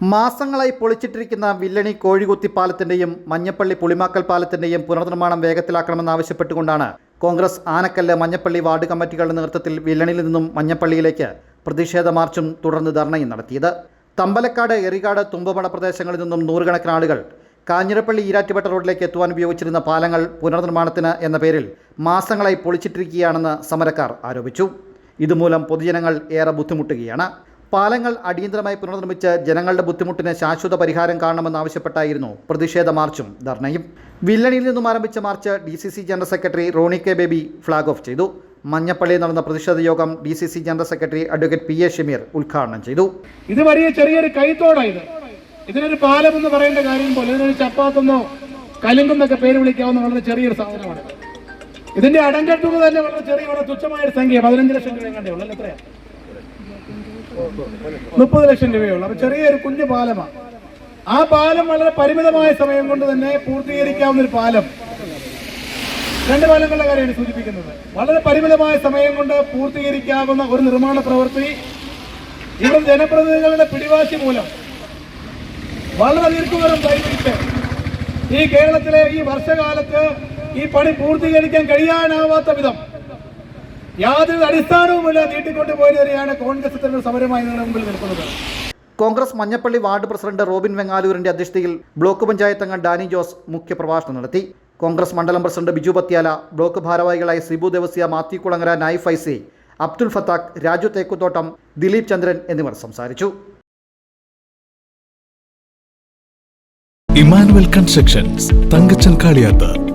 മാസങ്ങളായി പൊളിച്ചിട്ടിരിക്കുന്ന വില്ലണി കോഴികുത്തി പാലത്തിന്റെയും മഞ്ഞപ്പള്ളി പുളിമാക്കൽ പാലത്തിന്റെയും പുനർനിർമ്മാണം വേഗത്തിലാക്കണമെന്നാവശ്യപ്പെട്ടുകൊണ്ടാണ് കോൺഗ്രസ് ആനക്കല്ല് മഞ്ഞപ്പള്ളി വാർഡ് കമ്മിറ്റികളുടെ നേതൃത്വത്തിൽ വില്ലണിയിൽ നിന്നും മഞ്ഞപ്പള്ളിയിലേക്ക് പ്രതിഷേധ മാർച്ചും തുടർന്ന് ധർണയും നടത്തിയത്. തമ്പലക്കാട് എറികാട് തുമ്പമട പ്രദേശങ്ങളിൽ നിന്നും നൂറുകണക്കിന് ആളുകൾ കാഞ്ഞിരപ്പള്ളി ഈരാറ്റുപേട്ട റോഡിലേക്ക് എത്തുവാൻ ഉപയോഗിച്ചിരുന്ന പാലങ്ങൾ പുനർനിർമ്മാണത്തിന് എന്ന പേരിൽ മാസങ്ങളായി പൊളിച്ചിട്ടിരിക്കുകയാണെന്ന് സമരക്കാർ ആരോപിച്ചു. ഇതുമൂലം പൊതുജനങ്ങൾ ഏറെ ബുദ്ധിമുട്ടുകയാണ്. പാലങ്ങൾ അടിയന്തരമായി പുനർനിർമ്മിച്ച് ജനങ്ങളുടെ ബുദ്ധിമുട്ടിന് ശാശ്വത പരിഹാരം കാണണമെന്നാവശ്യപ്പെട്ടായിരുന്നു പ്രതിഷേധ മാർച്ചും ധർണയും. വില്ലണിയിൽ നിന്നും ആരംഭിച്ച march D C C general secretary Roni K Baby flag off ചെയ്തു. മഞ്ഞപ്പള്ളിയിൽ നടന്ന പ്രതിഷേധ യോഗം D C C general secretary advocate P A Shameer ഉദ്ഘാടനം ചെയ്തു. ഇത് വലിയ ചെറിയൊരു കൈത്തോടാണ് ഇത്. ഇതിനൊരു പാലം എന്ന് പറയേണ്ട കാര്യം പോലെ ഇതിനൊരു ചപ്പാത്തെന്നോ കലുങ്കെന്നൊക്കെ പേര് വിളിക്കാവുന്ന വളരെ ചെറിയൊരു സാധനമാണ്. ഇതിന്റെ അടങ്കട്ടുക തന്നെ വളരെ ചെറിയ വളരെ തുച്ഛമായ ഒരു സംഖ്യ പതിനഞ്ച് ലക്ഷം രൂപ കണ്ടേ ഉള്ളൂ അല്ലേ? മുപ്പത് ലക്ഷം രൂപയുള്ളൂ. അപ്പൊ ചെറിയൊരു കുഞ്ഞു പാലമാണ് ആ പാലം വളരെ പരിമിതമായ സമയം കൊണ്ട് തന്നെ പൂർത്തീകരിക്കാവുന്ന ഒരു പാലം. രണ്ട് പാലങ്ങളുടെ കാര്യമാണ് സൂചിപ്പിക്കുന്നത്. വളരെ പരിമിതമായ സമയം കൊണ്ട് പൂർത്തീകരിക്കാവുന്ന ഒരു നിർമ്മാണ പ്രവൃത്തി ഇവിടെ ജനപ്രതിനിധികളുടെ പിടിവാശി മൂലം വളരെ ദീർഘദൂരം കൈപിടിച്ച് ഈ കേരളത്തിലെ ഈ വർഷകാലത്ത് ഈ പണി പൂർത്തീകരിക്കാൻ കഴിയാനാവാത്ത വിധം യാതൊരു അടിസ്ഥാനവുമില്ല നീട്ടിക്കൊണ്ടു പോയവരെയാണ് കോൺഗ്രസ് ഇത്തരം സമരമായി നിങ്ങളുടെ മുമ്പിൽ നിൽക്കുന്നത്. Congress Manjappally ward president Robin വെങ്ങാലൂരിന്റെ അധ്യക്ഷതയിൽ ബ്ലോക്ക് പഞ്ചായത്ത് അംഗം ഡാനി ജോസ് മുഖ്യപ്രഭാഷണം നടത്തി. കോൺഗ്രസ് മണ്ഡലം പ്രസിഡന്റ് ബിജു പത്യാല ബ്ലോക്ക് ഭാരവാഹികളായ സിബു ദേവസ്യ മാത്യു കുളങ്ങര നായിഫ് ഐസി അബ്ദുൽ ഫത്താഖ് രാജു തേക്കുത്തോട്ടം ദിലീപ് ചന്ദ്രൻ എന്നിവർ സംസാരിച്ചു. Emmanuel constructions Thankachan Kaliyath